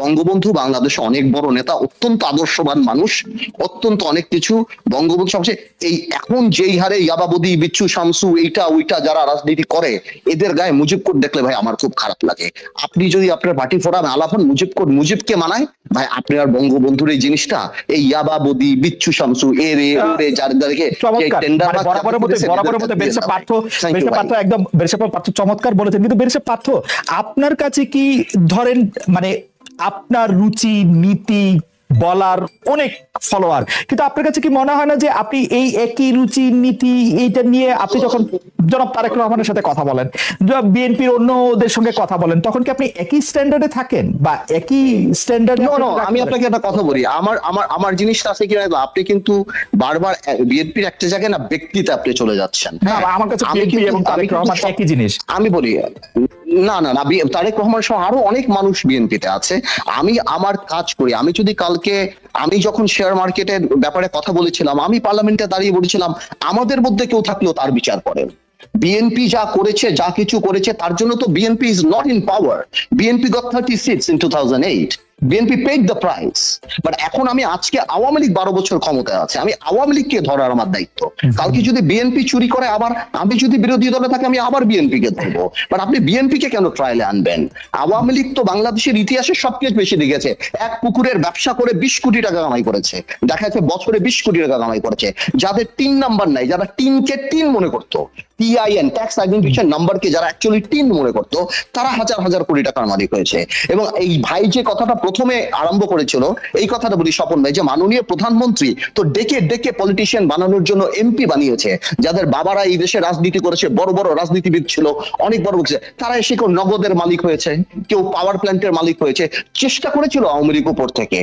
বঙ্গবন্ধু বাংলাদেশে অনেক বড় নেতা অত্যন্ত আদর্শবান মানুষ অত্যন্ত অনেক কিছু বঙ্গবন্ধু সবচেয়ে এই এখন যেই হারে ইয়াবাবদি বিচ্ছু শামসু এইটা ওইটা যারা রাজনীতি করে এদের গায়ে মুজিব কোড দেখলে ভাই আমার খুব খারাপ লাগে। আপনি যদি আপনার পার্টি ফোরামে আলাপ হন মুজিব কোড মুজিবকে মানায় ভাই আপনি আর বঙ্গবন্ধুর এই জিনিসটা এই ইয়াবাবদি বিচ্ছু শামসু এ রে ও রে যার মানে পার্থ একদম চমৎকার বলেছেন। কিন্তু বেরিসা পার্থ আপনার কাছে কি ধরেন মানে আপনার রুচি নীতি বলার অনেক ফলোয়ার কিন্তু আপনার কাছে কি মনে হয় না যে আপনি এই একই রুচি নীতি এইটা নিয়ে আপনি যখন জনাব তারেক রহমানের সাথে কথা বলেন বিএনপির অন্যদের সঙ্গে কথা বলেন তখন কি আপনি একই স্ট্যান্ডার্ডে থাকেন? বা একই স্ট্যান্ডার্ড আমি আপনাকে একটা কথা বলি। আমার আমার আমার জিনিসটা আছে কিনা আপনি কিন্তু বারবার বিএনপির একটা জায়গায় না ব্যক্তিতে আপনি চলে যাচ্ছেন। আমার কাছে আমি বিএনপি এবং তারেক রহমান একই জিনিস। আমি বলি না না না তারেক রহমান সহ আরও অনেক মানুষ বিএনপিতে আছে। আমি আমার কাজ করি। আমি যদি কালকে, আমি যখন শেয়ার মার্কেটের ব্যাপারে কথা বলেছিলাম, আমি পার্লামেন্টে দাঁড়িয়ে বলেছিলাম, আমাদের মধ্যে কেউ থাকলেও তার বিচার করেন বিএনপি যা করেছে, যা কিছু করেছে, তার জন্য তো BNP is not in power BNP got thirty six in two thousand eight BNP paid the price but এখন আমি আজকে আওয়ামী লীগ বারো বছর ক্ষমতায় আছে। আমি আওয়ামী লীগকে ধরার আমার দায়িত্ব। কালকে যদি বিএনপি চুরি করে আবার আমি যদি বিরোধী দলে থাকি আমি আবার বিএনপি কে ধরবো। বাট আপনি বিএনপি কে কেন ট্রায়ালে আনবেন? আওয়ামী লীগ তো বাংলাদেশের ইতিহাসে সবচেয়ে বেশি দেখেছে। এক পুকুরের ব্যবসা করে বিশ কোটি টাকা কামাই করেছে। দেখা যাচ্ছে বছরে বিশ কোটি টাকা কামাই করেছে। যাদের তিন নাম্বার নাই যারা টিনকে টিন মনে করতো টিআইএন ট্যাক্স আইডেন্টিফিকেশন নাম্বারকে যারা অ্যাকচুয়ালি টিন মনে করতো তারা হাজার হাজার কোটি টাকার মালিক হয়েছে এবং এই ভাই যে কথাটা প্রথমে আরম্ভ করেছিল এই কথাটা বলি স্বপন ভাই যে মাননীয় প্রধানমন্ত্রী তো ডেকে ডেকে পলিটিশিয়ান বানানোর জন্য এমপি বানিয়েছে যাদের বাবারা এই দেশে রাজনীতি করেছে বড় বড় রাজনীতিবিদ ছিল অনেক বড় বড় তারা এসে কেউ নগদের মালিক হয়েছে কেউ পাওয়ার প্ল্যান্টের মালিক হয়েছে চেষ্টা করেছিল আওয়ামী লীগ উপর থেকে।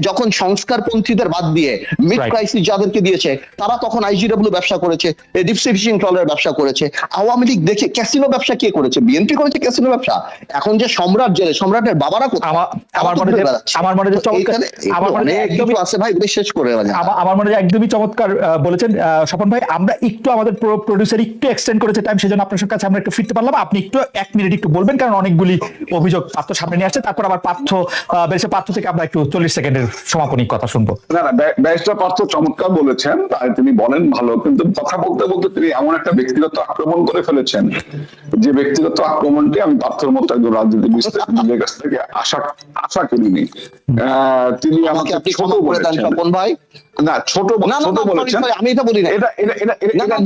যখন সংস্কারপন্থীদের বাদ দিয়ে মিড. ক্রাইসিস যাদেরকে দিয়েছে তারা তখন আইজিডব্লিউ ব্যবসা করেছে ডিপসি ফিশিং ট্রলার ব্যবসা করেছে আওয়ামী লীগ দেখে ক্যাসিনো ব্যবসা কে করেছে? বিএনপি করেছে ক্যাসিনো ব্যবসা? এখন যে সম্রাট জেলে সম্রাটের বাবারা আমার- আমার মনে ঘুরে যে- বেড়াচ্ছে। আমার মনে যে চমৎকার- আমার মনে একদমই- আছে ভাই শেষ করে দেওয়া যায় না। আমা- আমার মনে একদমই চমৎকার বলেছেন স্বপন ভাই। আমরা একটু আমাদের প্রডিউসার একটু এক্সটেন্ড করেছে টাইম সেজন্য আপনার কাছে আমরা একটু ফিরতে পারলাম। আপনি একটু এক মিনিট একটু বলবেন কারণ অনেকগুলি অভিযোগ পার্থ সামনে নিয়ে আসছে। তারপর আবার পার্থ বেশি পার্থ থেকে আমরা একটু চল্লিশ সেকেন্ডের সমাপনী কথা শুনব। না না ব্যারিস্টার পার্থ চমৎকার বলেছেন তিনি বলেন ভালো কিন্তু কথা বলতে বলতে তিনি এমন একটা ব্যক্তিগত আক্রমণ করে ফেলেছেন যে ব্যক্তিগত আক্রমণটি আমি পার্থর মতো একজন রাজনীতিবিদের কাছ থেকে আশা আশা করিনি তিনি আমাকে ছোট বলেছেন। স্বপন ভাই। না ছোট ছোট বলেছেন। আমি এটা বলি না। এটা এটা এটা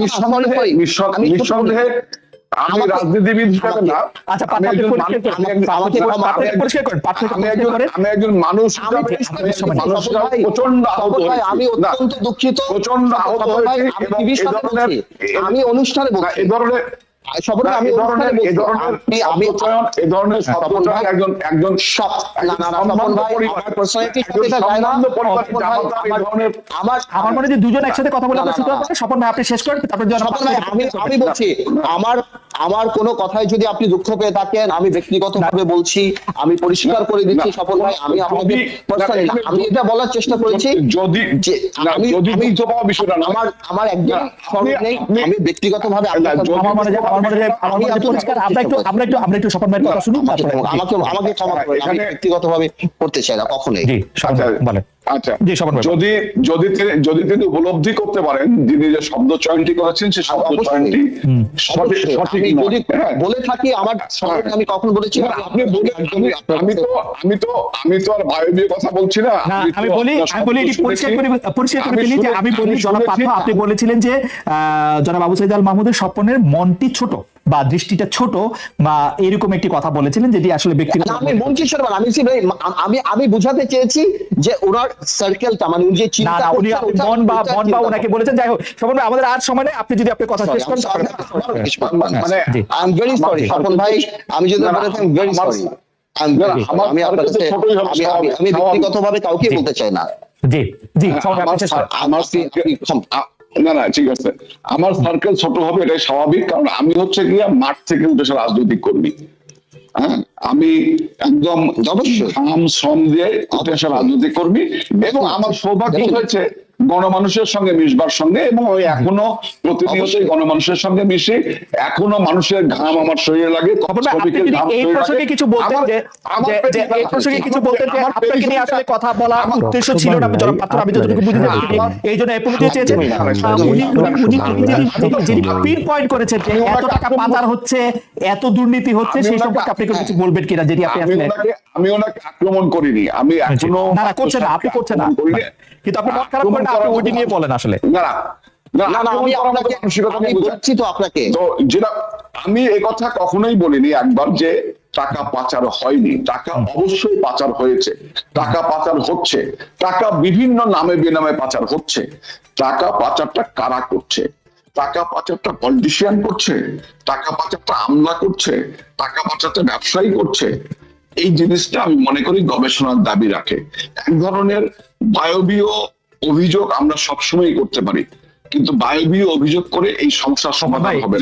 নিঃসন্দেহে আমি রাজনীতিবিদ হিসাবে না। আচ্ছা, আমি একজন পরিষ্কার মানুষ- প্রচণ্ড আহত। আমি অত্যন্ত দুঃখিত। প্রচণ্ড আহত হয়েছি আমি অনুষ্ঠানে এই ধরনের আমি আমি এই ধরনের একজন একজন আমার মনে যে দুজন একসাথে কথা বলে স্বপন ভাই আপনি শেষ করেন তারপর আমি আমি বলছি কোনো কথায় যদি আপনি দুঃখ পেয়ে থাকেন আমি ব্যক্তিগতভাবে বলছি আমি পরিষ্কার করে দিচ্ছি স্বপন ভাই আমি আপনাকে আমি এটা বলার চেষ্টা করেছি যদি আমি আমার আমার একদম আমি ব্যক্তিগতভাবে আপনার আমার একটু আমরা একটু আমরা একটু স্বপন ভাইয়ের কথা শুনি আমাকে আমাকে আমাকে ক্ষমা করবেন আমি ব্যক্তিগতভাবে করতে চাই না কখনোই। জি বলেন। আচ্ছা। যদি যদি তিনি যদি তিনি উপলব্ধি করতে পারেন যিনি যে শব্দ চয়নটি করেছেন সেই শব্দ চয়নটি সঠিক আমি যদি হ্যাঁ। বলে থাকি আমার স্মরণে আমি কখন বলেছি? না, আপনি বলে একদমই আমি তো আমি তো আমি তো আর বায়বীয় কথা বলছি না। আমি বলি আমি বলি এটি পরিষ্কার করে পরিষ্কার করে ফেলি যে আমি বলি জনাব আপনি বলেছিলেন যে আহ, জনাব আবু সাইদ আল মাহমুদের স্বপ্নের মনটি ছোট। বা দৃষ্টিটা ছোট বা এরকম একটি কথা বলেছিলেন যেটি আসলে ব্যক্তিগত আমি মন কিশোর আমি বলছি ভাই, আমি আমি বুঝাতে চেয়েছি যে ওনার সার্কেলটা মানে উনি যে চিন্তা না উনি মন বা মন বা ওনাকে বলেছেন। যাই হোক ভাই আমাদের আর সময় নেই। আপনি যদি আপনি কথা শেষ করেন নাই। মানে I am very sorry Swapan ভাই আমি যদি না, না, বলে থাকি ভেরি সরি আমি আপনার কাছে আমি- আমি। ব্যক্তিগতভাবে কাউকে বলতে চাই না। জি জি আমার না না ঠিক আছে। আমার সার্কেল ছোট হবে এটাই স্বাভাবিক কারণ আমি হচ্ছে গিয়া মাঠ থেকে উঠে এসে রাজনৈতিক কর্মী। হ্যাঁ আমি একদম যথেষ্ট শ্রম দিয়ে উঠে রাজনৈতিক কর্মী এবং আমার সৌভাগ্য. হয়েছে গণমানুষের সঙ্গে মিশবার সঙ্গে এবং ওই এখনও প্রতিনিয়তই গণমানুষের সঙ্গে মিশি এখনও মানুষের ঘাম আমার শরীরে লাগে খবর ভাই, আপনি শ্রমিকের যদি ঘাম এই প্রসঙ্গে কিছু বলতেন যে আমার যে- পেটে যে এই প্রসঙ্গে কিছু আমার যে আপনাকে নিয়ে আসলে কথা বলা উদ্দেশ্য ছিল না জনাব পাত্র আমি যতটুকু বুঝতে এই জন্য এই পর্যন্ত চেয়েছেন উনি উনি- উনি উনি যিনি- যিনি পিন পয়েন্ট করেছেন যে এত টাকা পাচার হচ্ছে এত দুর্নীতি হচ্ছে সেই ওনাকে- সম্পর্কে আপনি কিছু বলবেন কিনা যেটি আপনি আমি আসলে আমি ওনাকে আক্রমণ করিনি। আমি এখনও না না করছেন না আপনি করছেন না। কিন্তু আপনি খারাপ আপনি ওইটি নিয়ে বলেন আসলে। না আমি আপনাকে আমি বলছি তো আপনাকে। তো যেটা আমি এই কথা কখনোই বলিনি একবার যে টাকা পাচার হয়নি। টাকা অবশ্যই পাচার হয়েছে। টাকা পাচার হচ্ছে। টাকা বিভিন্ন নামে বেনামে পাচার হচ্ছে। টাকা পাচারটা কারা করছে? টাকা পাচারটা পলিটিশিয়ান করছে? টাকা পাচারটা আমলা করছে? টাকা পাচারটা ব্যবসায়ী করছে? এই জিনিসটা আমি মনে করি গবেষণার দাবি রাখে। এক ধরনের বায়বীয় অভিযোগ আমরা সবসময় করতে পারি। কিন্তু বায়বীয় অভিযোগ করে এই সমস্যার সমাধান হবে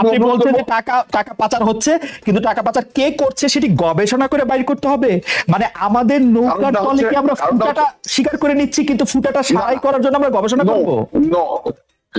আপনি বলছেন যে টাকা টাকা পাচার হচ্ছে কিন্তু টাকা পাচার কে করছে সেটি গবেষণা করে বাইর করতে হবে। মানে আমাদের নৌকার তলে কি আমরা ফুটাটা স্বীকার করে নিচ্ছি কিন্তু ফুটাটা সারাই করার জন্য আমরা গবেষণা করব.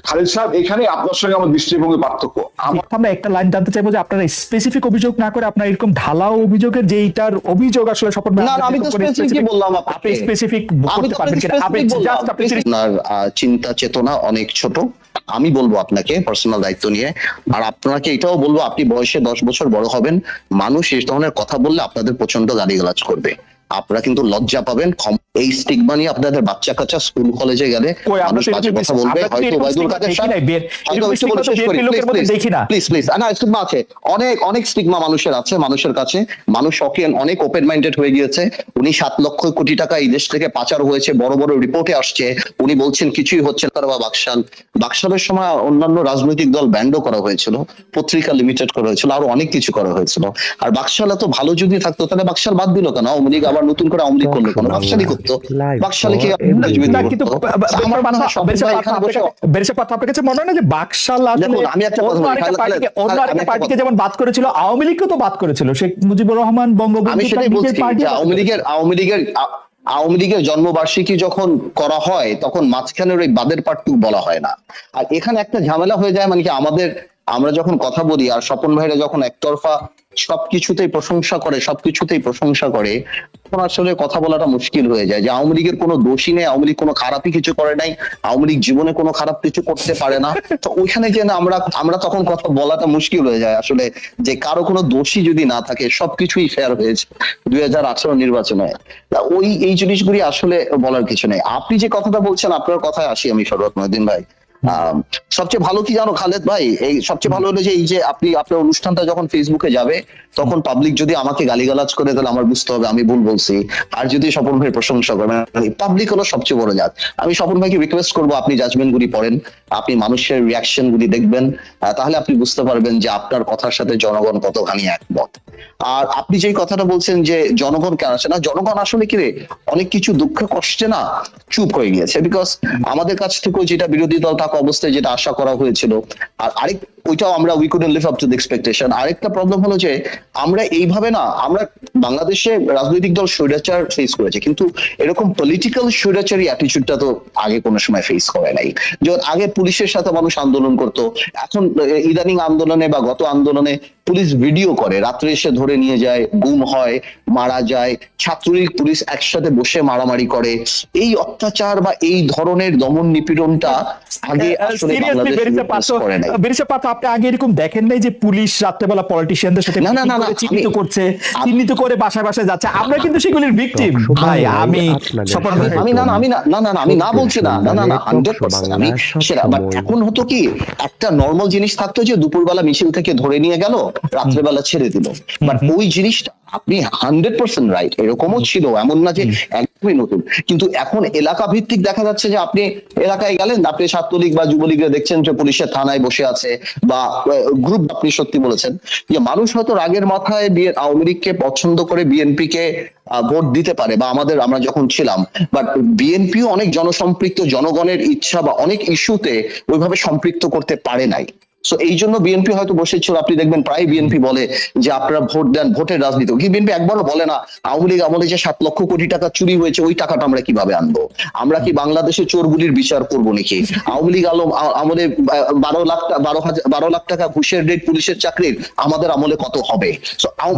খালিদ সাহেব এখানে আপনার সঙ্গে আমার দৃষ্টিভঙ্গি পার্থক্য। আমার একটা লাইন জানতে চাইব যে আপনারা স্পেসিফিক অভিযোগ না করে আপনার এরকম ঢালাও অভিযোগের যে এইটার অভিযোগ আসলে ভাই না, না, আমি তো specific- বললাম আপনি স্পেসিফিক করতে পারবেন কিনা? আপনি জাস্ট আপনার চিন্তা চেতনা অনেক ছোট। আমি বলব আপনাকে পার্সোনাল দায়িত্ব নিয়ে। আর আপনাকে এটাও বলব আপনি বয়সে দশ বছর বড় হবেন। মানুষ এই ধরনের কথা বললে আপনাদের প্রচণ্ড গালিগালাজ করবে। আপনারা কিন্তু লজ্জা পাবেন। এই স্টিগমা নিয়ে আপনাদের বাচ্চা কাচ্চা স্কুল কলেজে গেলে মানুষ বাজে কথা বলবে হয়তো ওবায়দুল কাদের সাহেব। প্লিজ প্লিজ না। স্টিগমা আছে। অনেক অনেক স্টিগমা মানুষের আছে মানুষের কাছে। মানুষ অকেন অনেক ওপেন মাইন্ডেড হয়ে গিয়েছে। উনি সাত লক্ষ কোটি টাকা এই দেশ থেকে পাচার হয়েছে বড় বড় রিপোর্টে আসছে। উনি বলছেন কিছুই হচ্ছে না। বা বাকশাল বাকশালের সময় অন্যান্য রাজনৈতিক দল ব্যান্ডও করা হয়েছিল পত্রিকা লিমিটেড করা হয়েছিল আরও অনেক কিছু করা হয়েছিল। আর বাকশাল এত ভালো যদি থাকতো তাহলে বাকশাল বাদ দিল কেন? আওয়ামী লীগ আবার নতুন করে আওয়ামী লীগ করল কেন করতো। বাকশালে কি রাজনীতি না, কিন্তু করতো? বা- বা- আমার সব বেরসা ভাই পাত্র এখানে আপনার কাছে- মনে হয় না যে বাকশাল আমি একটা কথা বলি, পার্টিকে- অন্য আরেকটা পার্টিকে যেমন বাদ করেছিল আওয়ামী লীগকে তো বাদ করেছিল শেখ মুজিবুর রহমান বঙ্গবন্ধু আমি সেটাই বলছি আওয়ামী লীগের আওয়ামী লীগের আওয়ামী লীগের জন্মবার্ষিকী যখন করা হয় তখন মাঝখানের ওই বাদের পার্টটুকু বলা হয় না। আর এখানে একটা ঝামেলা হয়ে যায় মানে কি আমাদের আমরা যখন কথা বলি আর স্বপন ভাইরা যখন একতরফা সবকিছুতেই প্রশংসা করে, সবকিছুতেই প্রশংসা করে, তখন আসলে কথা বলাটা মুশকিল হয়ে যায় যে আওয়ামী লীগের কোনো দোষী নেই, আওয়ামী লীগ কোনো খারাপই কিছু করে নাই, আওয়ামী লীগ জীবনে কোনো খারাপ কিছু করতে পারে না। তো ওইখানে যে না আমরা আমরা তখন কথা বলাটা মুশকিল হয়ে যায় আসলে যে কারও কোনো দোষী যদি না থাকে, সবকিছুই ফেয়ার হয়েছে দুই হাজার আঠারো নির্বাচনে। তা ওই, এই জিনিসগুলি আসলে বলার কিছু নেই। আপনি যে কথাটা বলছেন, আপনার কথায় আসি আমি শরৎ মহিউদ্দিন ভাই। সবচেয়ে ভালো কি জানো খালেদ ভাই? এই সবচেয়ে ভালো হলো যে এই যে আপনি, আপনার অনুষ্ঠানটা যখন ফেসবুকে যাবে, তখন পাবলিক যদি আমাকে গালিগালাজ করে, তাহলে আমার বুঝতে হবে, আমি ভুল বলছি। আর যদি স্বপন ভাই প্রশংসা করে পাবলিক হলো সবচেয়ে বড় জাত। আমি স্বপন ভাইকে রিকোয়েস্ট করব, আপনি জাজমেন্ট গুলি পড়েন, আপনি মানুষের রিয়াকশন গুলি দেখবেন তাহলে আপনি বুঝতে পারবেন যে আপনার কথার সাথে জনগণ কতখানি একমত। আর আপনি যেই কথাটা বলছেন যে জনগণ কেন আসে না, জনগণ আসলে কি রে, অনেক কিছু দুঃখ কষ্টে না চুপ হয়ে গিয়েছে। বিকজ আমাদের কাছ থেকেও যেটা বিরোধী দল থাকা অবস্থায় যেটা আশা করা হয়েছিল। আর আরেক, ওইটাও আমরা we couldn't live up to the expectation আরেকটা প্রবলেম হলো যে, আমরা এইভাবে না, আমরা বাংলাদেশে রাজনৈতিক দল স্বৈরাচার ফেস করেছে, কিন্তু এরকম পলিটিক্যাল স্বৈরাচারী অ্যাটিচিউডটা তো আগে কোনো সময় ফেস করে নাই। যেমন আগে পুলিশের সাথে মানুষ আন্দোলন করতো, এখন ইদানিং আন্দোলনে বা গত আন্দোলনে পুলিশ ভিডিও করে। রাত্রে এসে ধরে নিয়ে যায় গুম হয় মারা যায়। ছাত্রলীগ পুলিশ একসাথে বসে মারামারি করে। এই অত্যাচার বা এই ধরনের দমন নিপীড়নটা আগে আসলে বাংলাদেশ আপনি আগে এরকম দেখেন নাই যে পুলিশ রাত্রেবেলা পলিটিশিয়ানদের সাথে না, না, না, চিহ্নিত করছে চিহ্নিত করে বাসায় বাসায় যাচ্ছে। আমরা কিন্তু সেগুলির ভিকটিম ভাই আমি আমি না না আমি না না না না, আমি না বলছি না না না না হান্ড্রেড পার্সেন্ট আমি সেটা বাট এখন হতো কি একটা নর্মাল জিনিস থাকতো যে দুপুরবেলা মিছিল থেকে ধরে নিয়ে গেল রাত্রেবেলা ছেড়ে দিল। বাট ওই জিনিসটা আপনি হান্ড্রেড পার্সেন্ট রাইট এরকমও ছিল এমন না যে একদমই নতুন। কিন্তু এখন এলাকা ভিত্তিক দেখা যাচ্ছে যে আপনি এলাকায় গেলেন আপনি ছাত্রলীগ বা যুবলীগের দেখছেন যে পুলিশের থানায় বসে আছে বা গ্রুপ আপনি সত্যি বলেছেন যে মানুষ হয়তো রাগের মাথায় বিয়ে আওয়ামী লীগকে পছন্দ করে বিএনপি কে ভোট দিতে পারে বা আমাদের আমরা যখন ছিলাম। বাট বিএনপিও অনেক জনসম্পৃক্ত জনগণের ইচ্ছা বা অনেক ইস্যুতে ওইভাবে সম্পৃক্ত করতে পারে নাই। সো এই জন্য বিএনপি হয়তো বসেছিল, আপনি দেখবেন প্রায় বিএনপি বলে যে আপনারা ভোট দেন ভোটের রাজনীতি। কি বিএনপি একবারও বলে না, আওয়ামী লীগ আমলে যে সাত লক্ষ কোটি টাকা চুরি হয়েছে, ওই টাকাটা আমরা কীভাবে আনব? আমরা কি বাংলাদেশে চোরগুলির বিচার করব নাকি? আওয়ামী লীগ আলম আমলে বারো লাখ বারো হাজার বারো লাখ টাকা ঘুষের রেট পুলিশের চাকরির, আমাদের আমলে কত হবে?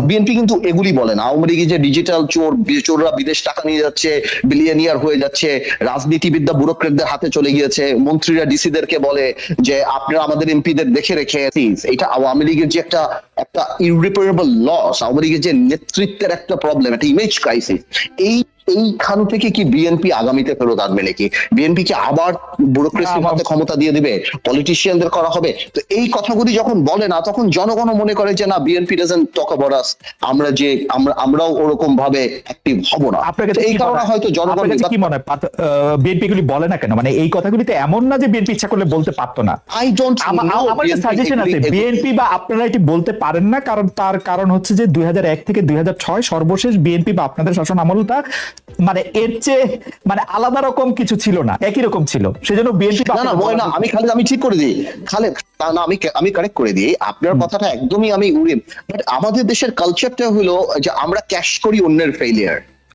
বিএনপি কিন্তু এগুলি বলে না। আওয়ামী লীগের যে ডিজিটাল চোর চোররা বিদেশ টাকা নিয়ে যাচ্ছে বিলিয়নিয়ার হয়ে যাচ্ছে রাজনীতিবিদ্যা ব্যুরোক্রেটদের হাতে চলে গিয়েছে, মন্ত্রীরা ডিসিদেরকে বলে যে, আপনারা আমাদের এমপিদের দেখে রেখে এটা আওয়ামী লীগের যে একটা একটা ইউরিপেরেবল লস আওয়ামী লীগের যে নেতৃত্বের একটা প্রবলেম একটা ইমেজ ক্রাইসিস এই এইখান থেকে কি বিএনপি আগামীতে ফেরত আসবে নাকি? বিএনপি কি আবার ব্যুরোক্রেসির না, হাতে ক্ষমতা দিয়ে দিবে? পলিটিশিয়ানদের করা হবে? তো এই কথাগুলি যখন বলে না তখন জনগণ মনে করে যে না BNP doesn't talk about us আমরা যে আমরা আমরাও ওরকম ভাবে অ্যাক্টিভ হব না। কাছে এই কারণে হয়তো জনগণ কি মনে হয়? বিএনপি গুলি বলে না কেন? মানে এই কথাগুলি তো এমন না যে বিএনপি ইচ্ছা করলে বলতে পারতো না। আই ডোন্ট আমা- আমার সাজেশন আছে বিএনপি বা আপনারা এটি বলতে পারেন না কারণ তার কারণ হচ্ছে যে দুই হাজার এক থেকে দুই হাজার ছয় সর্বশেষ বিএনপি বা আপনাদের শাসন আমলটা মানে এর চেয়ে মানে আলাদা রকম কিছু ছিল না একই রকম ছিল। সেজন্য বিএনপি না না না আমি খালি আমি ঠিক করে দিই। খালি না আমি আমি কারেক্ট করে দিই। আপনার কথাটা একদমই আমি উড়ে বাট আমাদের দেশের কালচারটা হলো যে আমরা ক্যাশ করি অন্যের ফেলিয়ার